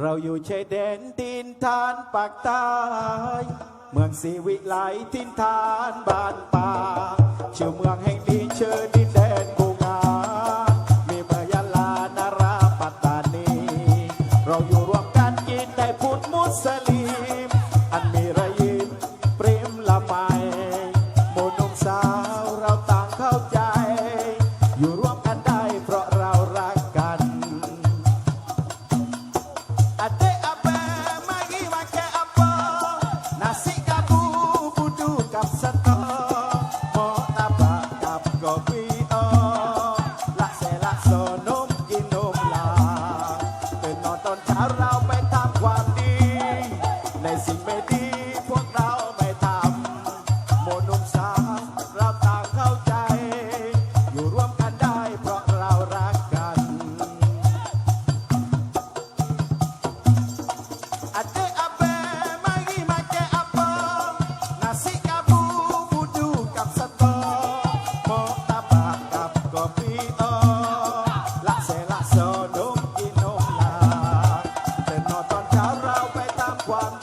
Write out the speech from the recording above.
เราอยู่ชายแดนดินทานปากใต้เมืองศรีวิไลทินทานบ้านป่าชื่อเมืองแห่งดีเชิญดินแดนกูงามีเมืองยาลานาราปัตตานี เราอยู่รวมกันกินได้พุทธมุสลิม copy one.